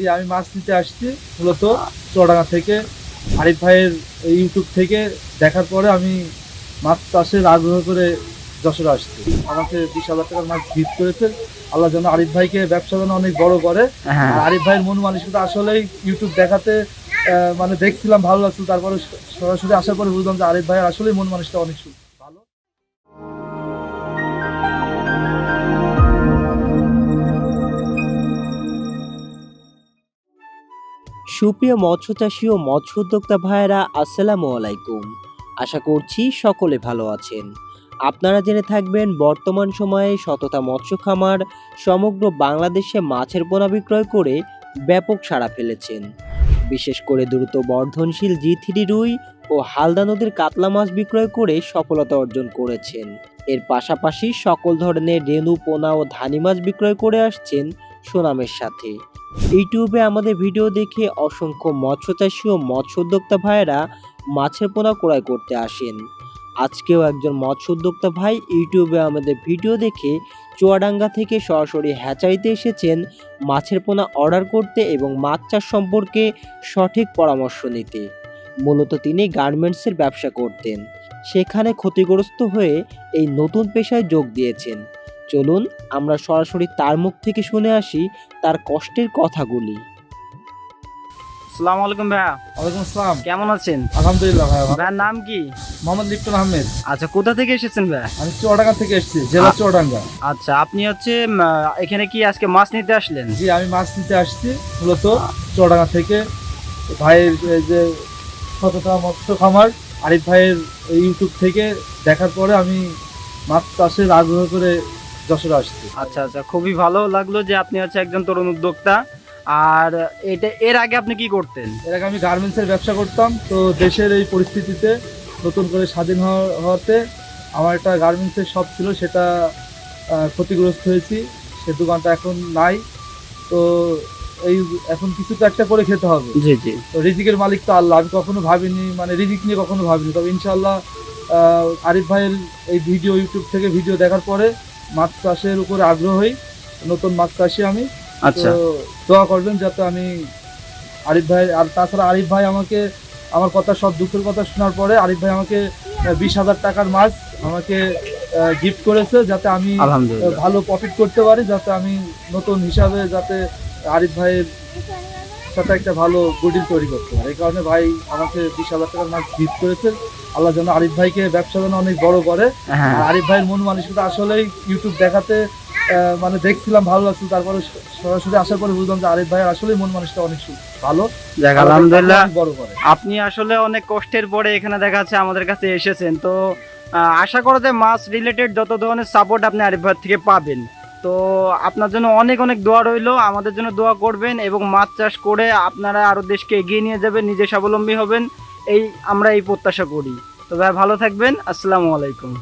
জি আমি মাছ নিতে আসছি মূলত চুয়াডাঙ্গা থেকে আরিফ ভাইয়ের এই ইউটিউব থেকে দেখার পরে আমি মাছ চাষের আগ্রহ করে যশোরে আসছি। আমাকে বিশ হাজার টাকার মাছ গিফট করেছে। আল্লাহ যেন আরিফ ভাইকে ব্যবসা যেন অনেক বড় করে। হ্যাঁ। আর আরিফ ভাইয়ের মন মানসিকতা আসলেই ইউটিউব দেখাতে মানে দেখছিলাম ভালো লাগছিল। তারপরে সরাসরি আসার পরে বুঝলাম যে আরিফ ভাইয়ের আসলেই মন মানসিকতা অনেক সু- সুপ্রিয় মৎস্য চাষী ও মৎস্য উদ্যোক্তা ভাইয়েরা, আসসালামু আলাইকুম। আশা করছি সকলে ভালো আছেন। আপনারা জেনে থাকবেন, বর্তমান সময়ে শততা মৎস্য খামার সমগ্র বাংলাদেশে মাছের পোনা বিক্রয় করে ব্যাপক সাড়া ফেলেছেন। বিশেষ করে দ্রুত বর্ধনশীল জি থ্রি রুই ও হালদা নদীর কাতলা মাছ বিক্রয় করে সফলতা অর্জন করেছেন। এর পাশাপাশি সকল ধরনের রেণু, পোনা ও ধানি মাছ বিক্রয় করে আসছেন সুনামের সাথে। ইউটিউবে আমাদের ভিডিও দেখে অসংখ্য মৎস্য মৎস্যচাষী ও মৎস্য উদ্যোক্তা ভাইয়েরা মাছের পোনা ক্রয় করতে আসেন। আজকেও একজন মৎস্য উদ্যোক্তা ভাই ইউটিউবে আমাদের ভিডিও দেখে চুয়াডাঙ্গা থেকে সরাসরি হ্যাচারিতে এসেছেন মাছের পোনা অর্ডার করতে এবং মাছ চাষ সম্পর্কে সঠিক পরামর্শ নিতে। মূলত তিনি গার্মেন্টসের ব্যবসা করতেন। সেখানে ক্ষতিগ্রস্ত হয়ে এই নতুন পেশায় যোগ দিয়েছেন। চলুন আমরা সরাসরি তার মুখ থেকে শুনে আসি তার কষ্টের কথাগুলি। আসসালামু আলাইকুম ভাইয়া। ওয়ালাইকুম আসসালাম। কেমন আছেন? আলহামদুলিল্লাহ ভাই আমার ভাইয়ার নাম কি? মোহাম্মদ লিপ্টন আহমেদ। আচ্ছা কোথা থেকে এসেছেন ভাইয়া? আমি চুয়াডাঙ্গা থেকে এসেছি জেলা চুয়াডাঙ্গা। আচ্ছা আপনি হচ্ছে এখানে কি আজকে মাছ নিতে আসলেন? জি আমি মাছ নিতে আসছি মূলত চুয়াডাঙ্গা থেকে। ভাইয়ের এই যে শতটা মৎস্য খামার আরিফ ভাইয়ের ইউটিউব থেকে দেখার পরে আমি মাছ চাষের আগ্রহ করে যশোরে আসছি। আচ্ছা আচ্ছা খুবই ভালো লাগল যে আপনি হচ্ছে একজন তরুণ উদ্যোক্তা। আর এটা এর আগে আপনি কি করতেন? এর আগে আমি গার্মেন্টসের ব্যবসা করতাম তো দেশের এই পরিস্থিতিতে নতুন করে স্বাধীন হওয়া- হওয়াতে আমার একটা গার্মেন্টসের শপ ছিল সেটা ক্ষতিগ্রস্ত হয়েছি। সে দোকানটা এখন নাই তো এই এখন কিছু তো একটা করে খেতে হবে। জি জি। তো রিজিকের মালিক তো আল্লাহ আমি কখনো ভাবিনি মানে রিজিক নিয়ে কখনো ভাবিনি। তবে ইনশাল্লাহ আরিফ ভাইয়ের এই ভিডিও ইউটিউব থেকে ভিডিও দেখার পরে মাছ চাষের উপর আগ্রহী নতুন মাছ চাষি আমি। আচ্ছা। দোয়া করবেন যাতে আমি আরিফ ভাই আর তাছাড়া আরিফ ভাই আমাকে আমার কথা সব দুঃখের কথা শোনার পরে আরিফ ভাই আমাকে বিশ হাজার টাকার মাছ আমাকে গিফট করেছে যাতে আমি ভালো প্রফিট করতে পারি যাতে আমি নতুন হিসাবে যাতে আরিফ ভাইয়ের সাথে একটা ভালো গুডিল তৈরি করতে পারি। এই কারণে ভাই আমাকে বিশ হাজার টাকার মাছ গিফট করেছে আল্লাহ যেন আরিফ ভাইকে ব্যবসা যেন অনেক বড় করে। হ্যাঁ। আর আরিফ ভাইয়ের মন মানসিকতা আসলেই ইউটিউব দেখাতে মানে দেখছিলাম ভালো লাগছিল। তারপরে সরাসরি আসার পরে বুঝলাম যে আরিফ ভাই আসলে মন মানসিকতা অনেক ভালো। আলহামদুলিল্লাহ। বড় করে। আপনি আসলে অনেক কষ্টের পরে এখানে দেখা যাচ্ছে আমাদের কাছে এসেছেন। তো আশা করো যে মাছ রিলেটেড যত ধরনের সাপোর্ট আপনি আরিফ ভাই থেকে পাবেন। তো আপনার জন্য অনেক অনেক দোয়া রইল, আমাদের জন্য দোয়া করবেন এবং মাছ চাষ করে আপনারা আরও দেশকে এগিয়ে নিয়ে যাবেন, নিজে স্বাবলম্বী হবেন, এই আমরা এই প্রত্যাশা করি। তো ভাই, ভালো থাকবেন, আসসালামু আলাইকুম।